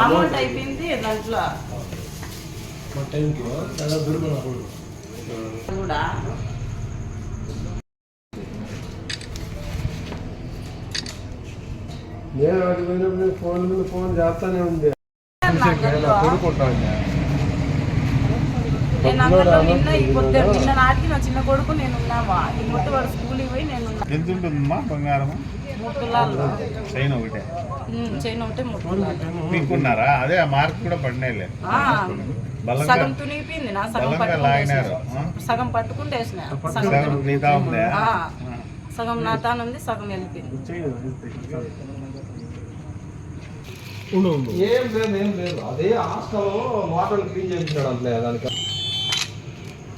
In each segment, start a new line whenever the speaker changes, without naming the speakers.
Amount అయిపోయింది దాంట్లో. కూడా.
నేను వాటి పోయినప్పుడు ఫోన్ మీద ఫోన్ చేస్తానే ఉంది
నిన్న ఈ పొద్దు నిన్న నాటికి నా చిన్న కొడుకు నేను ఉన్నావా ఈ మొత్తం వాడు స్కూల్కి పోయి నేను ఉన్నా.
ఎంత ఉంటుందమ్మా బంగారం
మూడు తులాలు
చైన్ ఒకటే.
ఉమ్, చైన్ ఒకటే మూడు తులాలు
పీక్కున్నారా అదే ఆ మార్క్ కూడా పడినాయిలే
ఆ,
బలంగా
సగం తునిగిపోయింది నా సగం పట్టుకుంటే. సగం పట్టుకుంటే వేసిన సగం నా తాను ఉంది సగం వెళ్ళిపోయింది.
ఉండు ఉండు.
ఏం లేదు ఏం లేదు. అదే హాస్టల్ వాటర్ క్లీన్ చేయించాడు అంతే దానికి.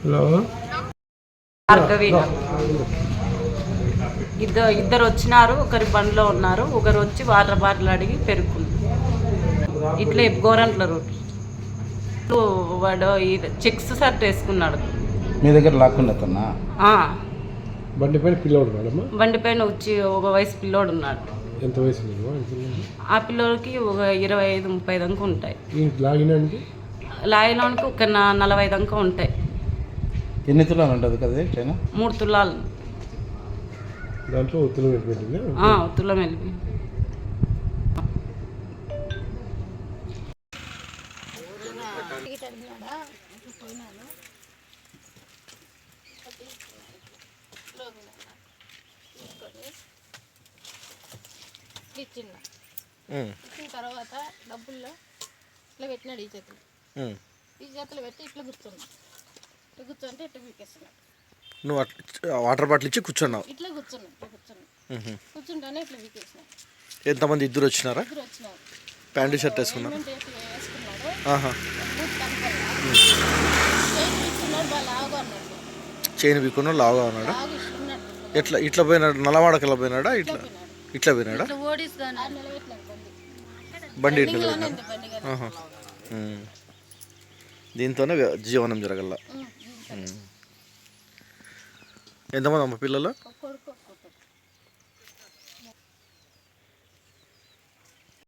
హలో?
ఇద్దరు ఇద్దరు వచ్చినారు ఒకరి బండిలో ఉన్నారు ఒకరు వచ్చి వాటర్ బాటిల్ అడిగి పెరుక్కుంది. ఇట్లే గోరంట్ల రూట్ వాడు ఈ చెక్స్ షర్ట్ వేసుకున్నాడు.
మీ దగ్గర లాక్కుండా అతన్నా
ఆ,
బండి పైన పిల్లవాడు మేడమ్మా
బండి పైన వచ్చి ఒక వయసు పిల్లోడు ఉన్నాడు.
ఎంత వయసు?
ఆ పిల్లోడికి ఒక ఇరవై ఐదు ముప్పై దాకా ఉంటాయి.
లాగినానికి
లాయలోనికి ఒక నలభై దాకా ఉంటాయి.
ఎన్ని తులాలు ఉంటుంది కదా
మూడు తులాలు.
దాంట్లో ఒత్తులు పెట్టింది
ఆ, తులం వెళ్ళి
ఇచ్చిండ ఇచ్చిన తర్వాత డబ్బుల్లో ఇట్లా పెట్టినాడు ఈ చేతులు ఈ చేతులు పెట్టి ఇట్లా కూర్చున్నా. ఇట్లా కూర్చుంటే ఇట్లా పీకేస్తున్నాడు
నువ్వు అట్ల- వాటర్ బాటిల్ ఇచ్చి కూర్చున్నావు.
ఇట్లా కూర్చున్నా ఇట్లా కూర్చున్నా. కూర్చుంటానే ఇట్లా పీకేసినాడు
ఎంతమంది ఇద్దరు వచ్చినారా?
ఇద్దరు వచ్చినారు.
ప్యాంటు షర్ట్ వేసుకున్నారు? చైన్ బీకున్న లావుగా ఉన్నాడా ఎట్లా ఇట్లా పోయినాడు? నల్లవాడకి వెళ్ళ పోయినాడా? ఇట్లా ఇట్లా పోయినాడా.
బండి.
ఇట్లా పోయినాడా? ఉమ్. దీంతోనే జీవనం జరగల. ఎంతమంది అమ్మ పిల్లలు?